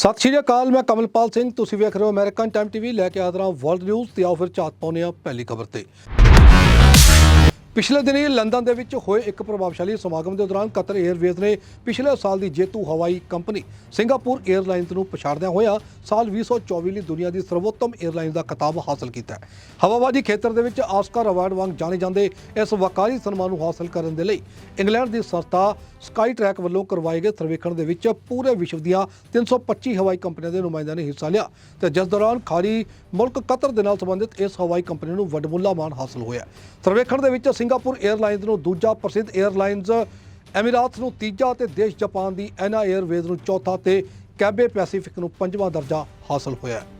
ਸਤਿ ਸ਼੍ਰੀ ਅਕਾਲ, ਮੈਂ ਕਮਲਪਾਲ ਸਿੰਘ। ਤੁਸੀਂ ਵੇਖ ਰਹੇ ਹੋ ਅਮਰੀਕਨ ਟਾਈਮ ਟੀਵੀ। ਲੈ ਕੇ ਆਦਰਾ ਵਰਲਡ ਨਿਊਜ਼ ਤੇ ਆਓ ਫਿਰ ਝਾਤ ਪਾਉਂਦੇ ਹਾਂ ਪਹਿਲੀ ਖਬਰ ਤੇ। ਪਿਛਲੇ ਦਿਨੀ ਲੰਡਨ ਦੇ ਵਿੱਚ ਹੋਏ ਇੱਕ ਪ੍ਰਭਾਵਸ਼ਾਲੀ ਸਮਾਗਮ ਦੇ ਦੌਰਾਨ ਕਤਰ 에ਅਰਵੇਜ਼ ਨੇ ਪਿਛਲੇ ਸਾਲ ਦੀ ਜੇਤੂ ਹਵਾਈ ਕੰਪਨੀ ਸਿੰਗਾਪੁਰ 에ਅਰਲਾਈਨਸ ਨੂੰ ਪਛਾੜਦਿਆਂ ਹੋਇਆ ਸਾਲ 2024 ਲਈ ਦੁਨੀਆ ਦੀ ਸਰਵੋਤਮ 에ਅਰਲਾਈਨ ਦਾ ਖਿਤਾਬ ਹਾਸਲ ਕੀਤਾ ਹੈ। ਹਵਾਬਾਜੀ ਖੇਤਰ ਦੇ ਵਿੱਚ ਆਸਕਰ ਅਵਾਰਡ ਵਾਂਗ ਜਾਣੇ ਜਾਂਦੇ ਇਸ ਵਕਾਰੀ ਸਨਮਾਨ ਨੂੰ ਹਾਸਲ ਕਰਨ ਦੇ ਲਈ ਇੰਗਲੈਂਡ ਦੀ ਸੰਸਥਾ ਸਕਾਈ ਟਰੈਕ ਵੱਲੋਂ ਕਰਵਾਏ ਗਏ ਸਰਵੇਖਣ ਦੇ ਵਿੱਚ ਪੂਰੇ ਵਿਸ਼ਵ ਦੀਆਂ 325 ਹਵਾਈ ਕੰਪਨੀਆਂ ਦੇ ਨੁਮਾਇੰਦਿਆਂ ਨੇ ਹਿੱਸਾ ਲਿਆ ਤੇ ਜਿਸ ਦੌਰਾਨ ਖਾਰੀ ਮੁਲਕ ਕਤਰ ਦੇ ਨਾਲ ਸੰਬੰਧਿਤ ਇਸ ਹਵਾਈ ਕੰਪਨੀ ਨੂੰ ਵੱਡਮੁੱਲਾ ਮਾਣ ਹਾਸਲ ਹੋਇਆ। ਸਰਵੇਖਣ ਦੇ ਵਿੱਚ ਸਿੰਗਾਪੁਰ 에ਅਰਲਾਈਨਜ਼ ਨੂੰ ਦੂਜਾ ਪ੍ਰਸਿੱਧ 에ਅਰਲਾਈਨਜ਼ ਐਮੀਰਾਤਸ ਨੂੰ ਤੀਜਾ ਤੇ ਦੇਸ਼ ਜਾਪਾਨ ਦੀ ਐਨਾ 에ਅਰਵੇਜ਼ ਨੂੰ ਚੌਥਾ ਤੇ ਕੈਬੇ ਪੈਸੀਫਿਕ ਨੂੰ ਪੰਜਵਾਂ ਦਰਜਾ ਹਾਸਲ ਹੋਇਆ ਹੈ।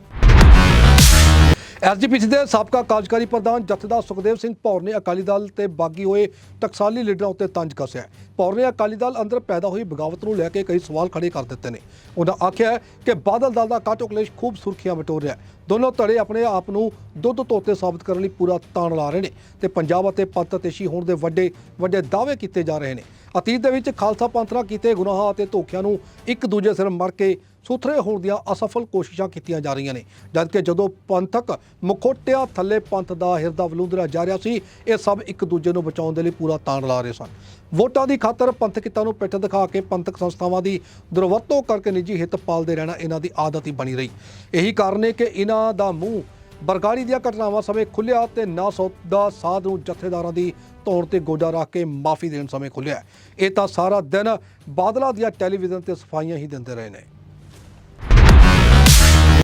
ਐਸਜੀਪੀਸੀ ਦੇ ਸਾਬਕਾ ਕਾਰਜਕਾਰੀ ਪ੍ਰਧਾਨ ਜਥੇਦਾਰ ਸੁਖਦੇਵ ਸਿੰਘ ਭੌਰ ਨੇ ਅਕਾਲੀ ਦਲ ਤੇ ਬਾਗੀ ਹੋਏ ਟਕਸਾਲੀ ਲੀਡਰਾਂ ਉੱਤੇ ਤੰਜ ਕੱਸਿਆ ਭੌਰ ਨੇ ਅਕਾਲੀ ਦਲ ਅੰਦਰ ਪੈਦਾ ਹੋਈ ਬਗਾਵਤ ਨੂੰ ਲੈ ਕੇ ਕਈ ਸਵਾਲ ਖੜੇ ਕਰ ਦਿੱਤੇ ਨੇ। ਉਹਨਾਂ ਆਖਿਆ ਕਿ ਬਾਦਲ ਦਲ ਦਾ ਕਾਟੋ ਕਲੇਸ਼ ਖੂਬ ਸੁਰਖੀਆਂ ਬਟੋਰ ਰਿਹਾ ਦੋਨੋਂ ਧੜੇ ਆਪਣੇ ਆਪ ਨੂੰ ਦੁੱਧ ਧੋਤੇ ਸਾਬਤ ਕਰਨ ਲਈ ਪੂਰਾ ਤਾਣ ਲਾ ਰਹੇ ਨੇ ਤੇ ਪੰਜਾਬ ਅਤੇ ਪੰਥ ਤੇਸ਼ੀ ਹੋਣ ਦੇ ਵੱਡੇ ਵੱਡੇ ਦਾਅਵੇ ਕੀਤੇ ਜਾ ਰਹੇ ਨੇ। ਅਤੀਤ ਦੇ ਵਿੱਚ ਖਾਲਸਾ ਪੰਥ ਨਾਲ ਕੀਤੇ ਗੁਨਾਹਾਂ ਅਤੇ ਧੋਖਿਆਂ ਨੂੰ ਇੱਕ ਦੂਜੇ ਸਿਰ ਮਰ ਕੇ ਸੁਥਰੇ ਹੋਣ ਦੀਆਂ ਅਸਫਲ ਕੋਸ਼ਿਸ਼ਾਂ ਕੀਤੀਆਂ ਜਾ ਰਹੀਆਂ ਨੇ। ਜਦਕਿ ਜਦੋਂ ਪੰਥਕ ਮੁਖੋਟਿਆਂ ਥੱਲੇ ਪੰਥ ਦਾ ਹਿਰਦਾ ਵਲੂੰਦਰਾ ਜਾ ਰਿਹਾ ਸੀ, ਇਹ ਸਭ ਇੱਕ ਦੂਜੇ ਨੂੰ ਬਚਾਉਣ ਦੇ ਲਈ ਪੂਰਾ ਤਾਣ ਲਾ ਰਹੇ ਸਨ। ਵੋਟਾਂ ਦੀ ਖਾਤਰ ਪੰਥਕ ਹਿੱਤਾਂ ਨੂੰ ਪਿੱਠ ਦਿਖਾ ਕੇ ਪੰਥਕ ਸੰਸਥਾਵਾਂ ਦੀ ਦੁਰਵਰਤੋਂ ਕਰਕੇ ਨਿੱਜੀ ਹਿੱਤ ਪਾਲਦੇ ਰਹਿਣਾ ਇਹਨਾਂ ਦੀ ਆਦਤ ਹੀ ਬਣੀ ਰਹੀ। ਇਹੀ ਕਾਰਨ ਹੈ ਕਿ ਇਹਨਾਂ ਦਾ ਮੂੰਹ ਬਰਗਾੜੀ ਦੀਆਂ ਘਟਨਾਵਾਂ ਸਮੇਂ ਖੁੱਲਿਆ ਤੇ ਨਾ ਸੌਦਾ ਸਾਧ ਨੂੰ ਜਥੇਦਾਰਾਂ ਦੀ ਧੌਣ ਤੇ ਗੋਡਾ ਰੱਖ ਕੇ ਮਾਫੀ ਦੇਣ ਸਮੇਂ ਖੁੱਲਿਆ ਇਹ ਤਾਂ ਸਾਰਾ ਦਿਨ ਬਾਦਲਾਂ ਦੀਆਂ ਟੈਲੀਵਿਜ਼ਨ ਤੇ ਸਫਾਈਆਂ ਹੀ ਦਿੰਦੇ ਰਹੇ ਨੇ।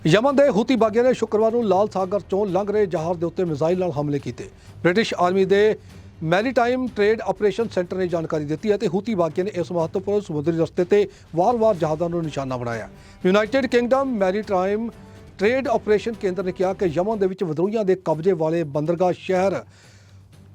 ਯਮਨ ਦੇ ਹੂਤੀ ਬਾਗੀਆਂ ਨੇ ਸ਼ੁੱਕਰਵਾਰ ਨੂੰ ਲਾਲ ਸਾਗਰ ਚੋਂ ਲੰਘ ਰਹੇ ਜਹਾਜ਼ ਦੇ ਉੱਤੇ ਮਿਜ਼ਾਈਲ ਨਾਲ ਹਮਲੇ ਕੀਤੇ। ਬ੍ਰਿਟਿਸ਼ ਆਰਮੀ ਦੇ ਮੈਰੀਟਾਈਮ ਟ੍ਰੇਡ ਆਪਰੇਸ਼ਨ ਸੈਂਟਰ ਨੇ ਜਾਣਕਾਰੀ ਦਿੱਤੀ ਹੈ ਤੇ ਹੂਤੀ ਬਾਗੀਆਂ ਨੇ ਇਸ ਮਹੱਤਵਪੂਰਨ ਸਮੁੰਦਰੀ ਰਸਤੇ ਤੇ ਵਾਰ-ਵਾਰ ਜਹਾਜ਼ਾਂ ਨੂੰ ਨਿਸ਼ਾਨਾ ਬਣਾਇਆ। United Kingdom maritime trade operation ਕੇਂਦਰ ਨੇ ਕਿਹਾ ਕਿ ਯਮਨ ਦੇ ਵਿੱਚ ਵਿਦਰੋਹੀਆਂ ਦੇ ਕਬਜ਼ੇ ਵਾਲੇ ਬੰਦਰਗਾਹ ਸ਼ਹਿਰ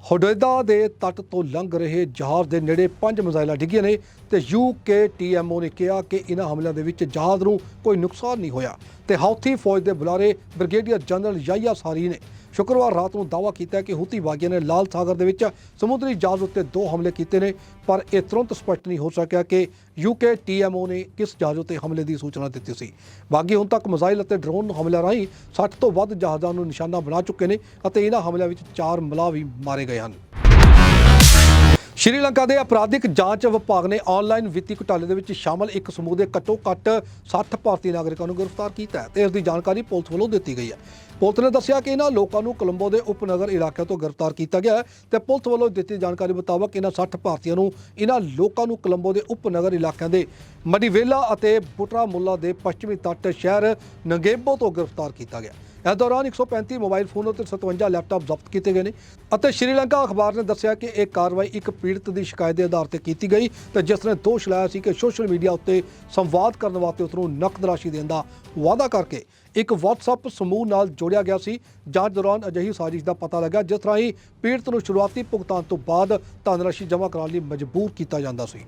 ਹੋਡੇਦਾ ਦੇ ਤੱਟ ਤੋਂ ਲੰਘ ਰਹੇ ਜਹਾਜ਼ ਦੇ ਨੇੜੇ ਪੰਜ ਮਿਜ਼ਾਈਲਾਂ ਡਿੱਗੀਆਂ ਨੇ ਤੇ ਯੂਕੇਟੀਐਮਓ ਨੇ ਕਿਹਾ ਕਿ ਇਹਨਾਂ ਹਮਲਿਆਂ ਦੇ ਵਿੱਚ ਜਹਾਜ਼ ਨੂੰ ਕੋਈ ਨੁਕਸਾਨ ਨਹੀਂ ਹੋਇਆ ਤੇ ਹਾਊਥੀ ਫੌਜ ਦੇ ਬੁਲਾਰੇ ਬ੍ਰਿਗੇਡੀਅਰ ਜਨਰਲ ਯਾਇਆ ਸਾਰੀ ਨੇ ਸ਼ੁੱਕਰਵਾਰ ਰਾਤ ਨੂੰ ਦਾਅਵਾ ਕੀਤਾ ਕਿ ਹੂਤੀ ਬਾਗੀਆਂ ਨੇ ਲਾਲ ਸਾਗਰ ਦੇ ਵਿੱਚ ਸਮੁੰਦਰੀ ਜਹਾਜ਼ ਉੱਤੇ ਦੋ ਹਮਲੇ ਕੀਤੇ ਨੇ, ਪਰ ਇਹ ਤੁਰੰਤ ਸਪਸ਼ਟ ਨਹੀਂ ਹੋ ਸਕਿਆ ਕਿ ਯੂਕੇਟੀਐਮਓ ਨੇ ਕਿਸ ਜਹਾਜ਼ ਉੱਤੇ ਹਮਲੇ ਦੀ ਸੂਚਨਾ ਦਿੱਤੀ ਸੀ। ਬਾਗੀ ਹੁਣ ਤੱਕ ਮਿਜ਼ਾਈਲ ਅਤੇ ਡਰੋਨ ਹਮਲਿਆਂ ਰਾਹੀਂ 60 ਤੋਂ ਵੱਧ ਜਹਾਜ਼ਾਂ ਨੂੰ ਨਿਸ਼ਾਨਾ ਬਣਾ ਚੁੱਕੇ ਨੇ ਅਤੇ ਇਹਨਾਂ ਹਮਲਿਆਂ ਵਿੱਚ ਚਾਰ ਮਲਾਹ ਵੀ ਮਾਰੇ ਗਏ ਹਨ। ਸ਼੍ਰੀਲੰਕਾ ਦੇ ਅਪਰਾਧਿਕ ਜਾਂਚ ਵਿਭਾਗ ਨੇ ਆਨਲਾਈਨ ਵਿੱਤੀ ਘੁਟਾਲੇ ਦੇ ਵਿੱਚ ਸ਼ਾਮਲ ਇੱਕ ਸਮੂਹ ਦੇ ਘੱਟੋ-ਘੱਟ 60 ਭਾਰਤੀ ਨਾਗਰਿਕਾਂ ਨੂੰ ਗ੍ਰਿਫਤਾਰ ਕੀਤਾ ਹੈ ਤੇ ਇਸ ਦੀ ਜਾਣਕਾਰੀ ਪੁਲਿਸ ਵੱਲੋਂ ਦਿੱਤੀ ਗਈ ਹੈ। ਪੁਲਿਸ ਨੇ ਦੱਸਿਆ ਕਿ ਇਹਨਾਂ ਲੋਕਾਂ ਨੂੰ ਕੋਲੰਬੋ ਦੇ ਉਪਨਗਰ ਇਲਾਕੇ ਤੋਂ ਗ੍ਰਿਫਤਾਰ ਕੀਤਾ ਗਿਆ ਹੈ ਤੇ ਪੁਲਿਸ ਵੱਲੋਂ ਦਿੱਤੀ ਜਾਣਕਾਰੀ ਮੁਤਾਬਕ ਇਹਨਾਂ 60 ਭਾਰਤੀਆਂ ਨੂੰ ਇਹਨਾਂ ਲੋਕਾਂ ਨੂੰ ਕੋਲੰਬੋ ਦੇ ਉਪਨਗਰ ਇਲਾਕਿਆਂ ਦੇ ਮਡੀਵੇਲਾ ਅਤੇ ਬੁਟਰਾ ਮੁੱਲਾ ਦੇ ਪੱਛਮੀ ਤੱਟ ਸ਼ਹਿਰ ਨੰਗੇਬੋ ਤੋਂ ਗ੍ਰਿਫਤਾਰ ਕੀਤਾ ਗਿਆ। ਇਸ ਦੌਰਾਨ 135 ਮੋਬਾਈਲ ਫੋਨ ਅਤੇ 57 ਲੈਪਟਾਪ ਜ਼ਬਤ ਕੀਤੇ ਗਏ ਨੇ ਅਤੇ ਸ਼੍ਰੀਲੰਕਾ ਅਖਬਾਰ ਨੇ ਦੱਸਿਆ ਕਿ ਇਹ ਕਾਰਵਾਈ ਇੱਕ ਪੀੜਤ ਦੀ ਸ਼ਿਕਾਇਤ ਦੇ ਆਧਾਰ ਤੇ ਕੀਤੀ ਗਈ ਤੇ ਜਿਸ ਨੇ ਦੋਸ਼ ਲਾਇਆ ਸੀ ਕਿ ਸੋਸ਼ਲ ਮੀਡੀਆ ਉੱਤੇ ਸੰਵਾਦ ਕਰਨ ਵਾਸਤੇ ਉਸ ਨੂੰ ਨਕਦ ਰਾਸ਼ੀ ਦੇਣ ਦਾ ਵਾਅਦਾ ਕਰਕੇ ਇੱਕ WhatsApp ਸਮੂਹ ਨਾਲ ਜੋੜਿਆ ਗਿਆ ਸੀ। ਜਾਂਚ ਦੌਰਾਨ ਅਜਿਹੀ ਸਾਜ਼ਿਸ਼ ਦਾ ਪਤਾ ਲੱਗਾ ਜਿਸ ਰਾਹੀਂ ਪੀੜਤ ਨੂੰ ਸ਼ੁਰੂਆਤੀ ਭੁਗਤਾਨ ਤੋਂ ਬਾਅਦ ਧਨਰਾਸ਼ੀ ਜਮ੍ਹਾਂ ਕਰਾਉਣ ਲਈ ਮਜਬੂਰ ਕੀਤਾ ਜਾਂਦਾ ਸੀ।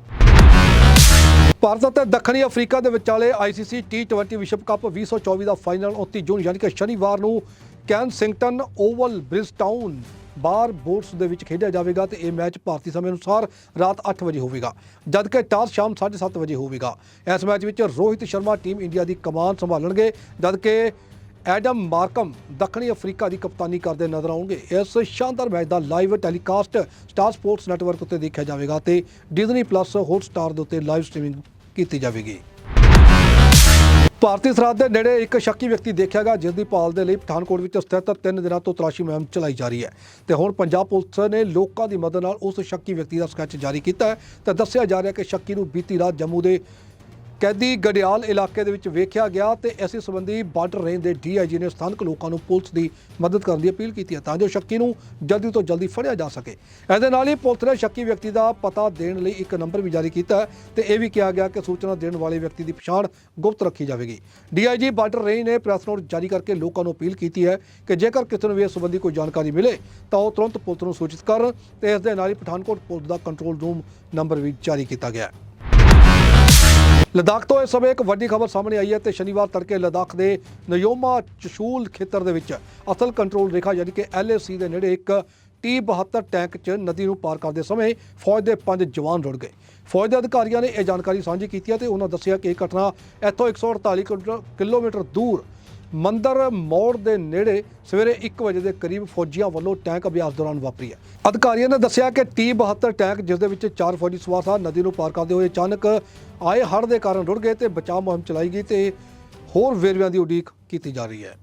ਭਾਰਤ ਅਤੇ ਦੱਖਣੀ ਅਫਰੀਕਾ ਦੇ ਵਿਚਾਲੇ ਆਈਸੀਸੀ ਟੀ20 ਵਿਸ਼ਵ ਕੱਪ 2024 ਦਾ ਫਾਈਨਲ 29 ਜੂਨ, ਯਾਨੀ ਕਿ ਸ਼ਨੀਵਾਰ ਨੂੰ ਕੈਨਸਿੰਗਟਨ ਓਵਲ ਬ੍ਰਿਸਟਾਊਨ ਬਾਰ ਬੋਰਡਸ ਦੇ ਵਿੱਚ ਖੇਡਿਆ ਜਾਵੇਗਾ ਤੇ ਇਹ ਮੈਚ ਭਾਰਤੀ ਸਮੇਂ ਅਨੁਸਾਰ ਰਾਤ 8 ਵਜੇ ਹੋਵੇਗਾ ਜਦਕਿ ਟਾਸ ਸ਼ਾਮ 7:30 ਵਜੇ ਹੋਵੇਗਾ। ਇਸ ਮੈਚ ਵਿੱਚ ਰੋਹਿਤ ਸ਼ਰਮਾ ਟੀਮ ਇੰਡੀਆ ਦੀ ਕਮਾਨ ਸੰਭਾਲਣਗੇ ਜਦਕਿ ਐਡਮ ਮਾਰਕਮ ਦੱਖਣੀ ਅਫਰੀਕਾ ਦੀ ਕਪਤਾਨੀ ਕਰਦੇ ਨਜ਼ਰ ਆਉਣਗੇ। ਇਸ ਸ਼ਾਨਦਾਰ ਮੈਚ ਦਾ live telecast Star Sports network ਉੱਤੇ ਦੇਖਿਆ ਜਾਵੇਗਾ ਤੇ ਡਿਜ਼ਨੀ ਪਲੱਸ ਹੌਟਸਟਾਰ ਦੇ ਉੱਤੇ ਲਾਈਵ ਸਟ੍ਰੀਮਿੰਗ ਕੀਤੀ ਜਾਵੇਗੀ। ਭਾਰਤੀ ਸਰਹੱਦ ਦੇ ਨੇੜੇ ਇੱਕ ਸ਼ੱਕੀ ਵਿਅਕਤੀ ਦੇਖਿਆ ਗਿਆ ਜਿਸ ਦੀ ਭਾਲ ਦੇ ਲਈ ਪਠਾਨਕੋਟ ਵਿੱਚ ਸਥਿਤ ਤਿੰਨ ਦਿਨਾਂ ਤੋਂ ਤਲਾਸ਼ੀ ਮੁਹਿੰਮ ਚਲਾਈ ਜਾ ਰਹੀ ਹੈ। ਤੇ ਹੁਣ ਪੰਜਾਬ ਪੁਲਿਸ ਨੇ ਲੋਕਾਂ ਦੀ ਮਦਦ ਨਾਲ ਉਸ ਸ਼ੱਕੀ ਵਿਅਕਤੀ ਦਾ ਸਕੈਚ ਜਾਰੀ ਕੀਤਾ ਹੈ ਤੇ ਦੱਸਿਆ ਜਾ ਰਿਹਾ ਕਿ ਸ਼ੱਕੀ ਨੂੰ ਬੀਤੀ ਰਾਤ ਜੰਮੂ ਦੇ ਕੈਦੀ ਗੜਿਆਲ ਇਲਾਕੇ ਦੇ ਵਿੱਚ ਵੇਖਿਆ ਗਿਆ ਤੇ ਇਸੇ ਸੰਬੰਧੀ ਬਾਰਡਰ ਰੇਂਜ ਦੇ ਡੀਆਈਜੀ ਨੇ ਸਥਾਨਕ ਲੋਕਾਂ ਨੂੰ ਪੁਲਿਸ ਦੀ ਮਦਦ ਕਰਨ ਦੀ ਅਪੀਲ ਕੀਤੀ ਹੈ ਤਾਂ ਜੋ ਸ਼ੱਕੀ ਨੂੰ ਜਲਦੀ ਤੋਂ ਜਲਦੀ ਫੜਿਆ ਜਾ ਸਕੇ। ਇਹਦੇ ਨਾਲ ਹੀ ਪੁਲਿਸ ਨੇ ਸ਼ੱਕੀ ਵਿਅਕਤੀ ਦਾ ਪਤਾ ਦੇਣ ਲਈ ਇੱਕ ਨੰਬਰ ਵੀ ਜਾਰੀ ਕੀਤਾ ਹੈ ਤੇ ਇਹ ਵੀ ਕਿਹਾ ਗਿਆ ਕਿ ਸੂਚਨਾ ਦੇਣ ਵਾਲੇ ਵਿਅਕਤੀ ਦੀ ਪਛਾਣ ਗੁਪਤ ਰੱਖੀ ਜਾਵੇਗੀ। ਡੀਆਈਜੀ ਬਾਰਡਰ ਰੇਂਜ ਨੇ ਪ੍ਰੈਸ ਨੋਟ ਜਾਰੀ ਕਰਕੇ ਲੋਕਾਂ ਨੂੰ ਅਪੀਲ ਕੀਤੀ ਹੈ ਕਿ ਜੇਕਰ ਕਿਸੇ ਨੂੰ ਵੀ ਇਸ ਸੰਬੰਧੀ ਕੋਈ ਜਾਣਕਾਰੀ ਮਿਲੇ, ਤਾਂ ਉਹ ਤੁਰੰਤ ਪੁਲਿਸ ਨੂੰ ਸੂਚਿਤ ਕਰਨ ਤੇ ਇਸ ਦੇ ਨਾਲ ਹੀ ਪਠਾਨਕੋਟ ਪੁਲਿਸ ਦਾ ਕੰਟਰੋਲ ਰੂਮ ਨੰਬਰ ਵੀ ਜਾਰੀ ਕੀਤਾ ਗਿਆ ਹੈ। ਲਦਾਖ ਤੋਂ ਇਸ ਸਮੇਂ ਇੱਕ ਵੱਡੀ ਖਬਰ ਸਾਹਮਣੇ ਆਈ ਹੈ ਤੇ ਸ਼ਨੀਵਾਰ ਤੜਕੇ ਲਦਾਖ ਦੇ ਨਯੋਮਾ ਚਸ਼ੂਲ ਖੇਤਰ ਦੇ ਵਿੱਚ ਅਸਲ ਕੰਟਰੋਲ ਰੇਖਾ ਯਾਨੀ ਕਿ ਐਲਏਸੀ ਦੇ ਨੇੜੇ ਇੱਕ T72 ਟੈਂਕ 'ਚ ਨਦੀ ਨੂੰ ਪਾਰ ਕਰਦੇ ਸਮੇਂ ਫੌਜ ਦੇ ਪੰਜ ਜਵਾਨ ਰੁੜ ਗਏ। ਫੌਜ ਦੇ ਅਧਿਕਾਰੀਆਂ ਨੇ ਇਹ ਜਾਣਕਾਰੀ ਸਾਂਝੀ ਕੀਤੀ ਹੈ ਤੇ ਉਹਨਾਂ ਦੱਸਿਆ ਕਿ ਇਹ ਘਟਨਾ ਇੱਥੋਂ 148 ਕਿਲੋ- ਕਿਲੋਮੀਟਰ ਦੂਰ ਮੰਦਰ ਮੋੜ ਦੇ ਨੇੜੇ ਸਵੇਰੇ 1 ਵਜੇ ਦੇ ਕਰੀਬ ਫੌਜੀਆਂ ਵੱਲੋਂ ਟੈਂਕ ਅਭਿਆਸ ਦੌਰਾਨ ਵਾਪਰੀ ਹੈ। ਅਧਿਕਾਰੀਆਂ ਨੇ ਦੱਸਿਆ ਕਿ T72 ਟੈਂਕ, ਜਿਸ ਦੇ ਵਿੱਚ ਚਾਰ ਫੌਜੀ ਸਵਾਰ ਸਨ, ਨਦੀ ਨੂੰ ਪਾਰ ਕਰਦੇ ਹੋਏ ਅਚਾਨਕ ਆਏ ਹੜ੍ਹ ਦੇ ਕਾਰਨ ਰੁੜ ਗਏ ਤੇ ਬਚਾਅ ਮੁਹਿੰਮ ਚਲਾਈ ਗਈ ਤੇ ਹੋਰ ਵੇਰਵਿਆਂ ਦੀ ਉਡੀਕ ਕੀਤੀ ਜਾ ਰਹੀ ਹੈ।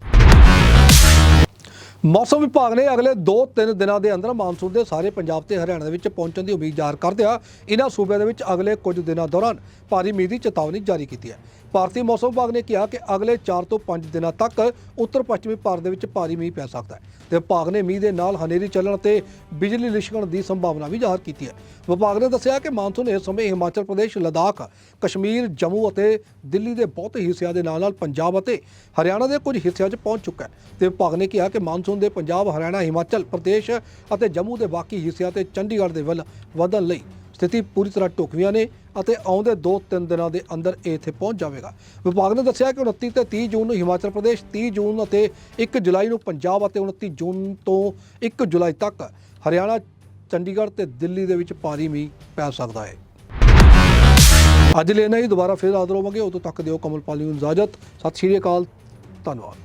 ਮੌਸਮ ਵਿਭਾਗ ਨੇ ਅਗਲੇ 2-3 ਦਿਨਾਂ ਦੇ ਅੰਦਰ ਮਾਨਸੂਨ ਦੇ ਸਾਰੇ ਪੰਜਾਬ ਤੇ ਹਰਿਆਣਾ ਦੇ ਵਿੱਚ ਪਹੁੰਚਣ ਦੀ ਉਮੀਦ ਜ਼ਾਹਰ ਕਰਦਿਆਂ ਇਹਨਾਂ ਸੂਬਿਆਂ ਦੇ ਵਿੱਚ ਅਗਲੇ ਕੁਝ ਦਿਨਾਂ ਦੌਰਾਨ ਭਾਰੀ ਮੀਂਹ ਦੀ ਚੇਤਾਵਨੀ ਜਾਰੀ ਕੀਤੀ ਹੈ। ਭਾਰਤੀ ਮੌਸਮ ਵਿਭਾਗ ਨੇ ਕਿਹਾ ਕਿ ਅਗਲੇ 4 ਤੋਂ 5 ਦਿਨਾਂ ਤੱਕ ਉੱਤਰ ਪੱਛਮੀ ਭਾਰਤ ਦੇ ਵਿੱਚ ਭਾਰੀ ਮੀਂਹ ਪੈ ਸਕਦਾ ਹੈ। ਤੇ ਵਿਭਾਗ ਨੇ ਮੀਂਹ ਦੇ ਨਾਲ ਹਨੇਰੀ ਚੱਲਣ ਤੇ ਬਿਜਲੀ ਲਿਸ਼ਕਣ ਦੀ ਸੰਭਾਵਨਾ ਵੀ ਜ਼ਾਹਰ ਕੀਤੀ ਹੈ। ਵਿਭਾਗ ਨੇ ਦੱਸਿਆ ਕਿ ਮਾਨਸੂਨ ਇਸ ਸਮੇਂ ਹਿਮਾਚਲ ਪ੍ਰਦੇਸ਼, ਲਦਾਖ, ਕਸ਼ਮੀਰ, ਜੰਮੂ ਅਤੇ ਦਿੱਲੀ ਦੇ ਬਹੁਤ ਹਿੱਸਿਆਂ ਦੇ ਨਾਲ ਨਾਲ ਪੰਜਾਬ ਅਤੇ ਹਰਿਆਣਾ ਦੇ ਕੁਝ ਹਿੱਸਿਆਂ 'ਚ ਪਹੁੰਚ ਚੁੱਕਾ ਹੈ। ਤੇ ਵਿਭਾਗ ਨੇ ਕਿਹਾ ਕਿ ਮਾਨਸੂਨ ਦੇ ਪੰਜਾਬ, ਹਰਿਆਣਾ, ਹਿਮਾਚਲ ਪ੍ਰਦੇਸ਼ ਅਤੇ ਜੰਮੂ ਦੇ ਬਾਕੀ ਹਿੱਸਿਆਂ ਤੇ ਚੰਡੀਗੜ੍ਹ ਦੇ ਵੱਲ ਵਧਣ ਲਈ ਸਥਿਤੀ ਪੂਰੀ ਤਰ੍ਹਾਂ ਢੁਕਵੀਆਂ ਨੇ ਅਤੇ ਆਉਂਦੇ 2-3 ਦਿਨਾਂ ਦੇ ਅੰਦਰ ਇਹ ਇੱਥੇ ਪਹੁੰਚ ਜਾਵੇਗਾ। ਵਿਭਾਗ ਨੇ ਦੱਸਿਆ ਕਿ 29 ਤੇ 30 ਜੂਨ ਨੂੰ ਹਿਮਾਚਲ ਪ੍ਰਦੇਸ਼ 30 ਜੂਨ ਅਤੇ 1 ਜੁਲਾਈ ਨੂੰ ਪੰਜਾਬ ਅਤੇ 29 ਜੂਨ ਤੋਂ 1 ਜੁਲਾਈ ਤੱਕ ਹਰਿਆਣਾ, ਚੰਡੀਗੜ੍ਹ ਤੇ ਦਿੱਲੀ ਦੇ ਵਿੱਚ ਭਾਰੀ ਮੀਂਹ ਪੈ ਸਕਦਾ ਹੈ। ਅੱਜ ਲੈਣਾ ਹੀ। ਦੁਬਾਰਾ ਫਿਰ ਹਾਜ਼ਰ ਹੋਵਾਂਗੇ। ਉਦੋਂ ਤੱਕ ਦਿਓ ਕਮਲਪਾਲ ਨੂੰ ਇਜਾਜ਼ਤ। ਸਤਿ ਸ਼੍ਰੀ ਅਕਾਲ। ਧੰਨਵਾਦ।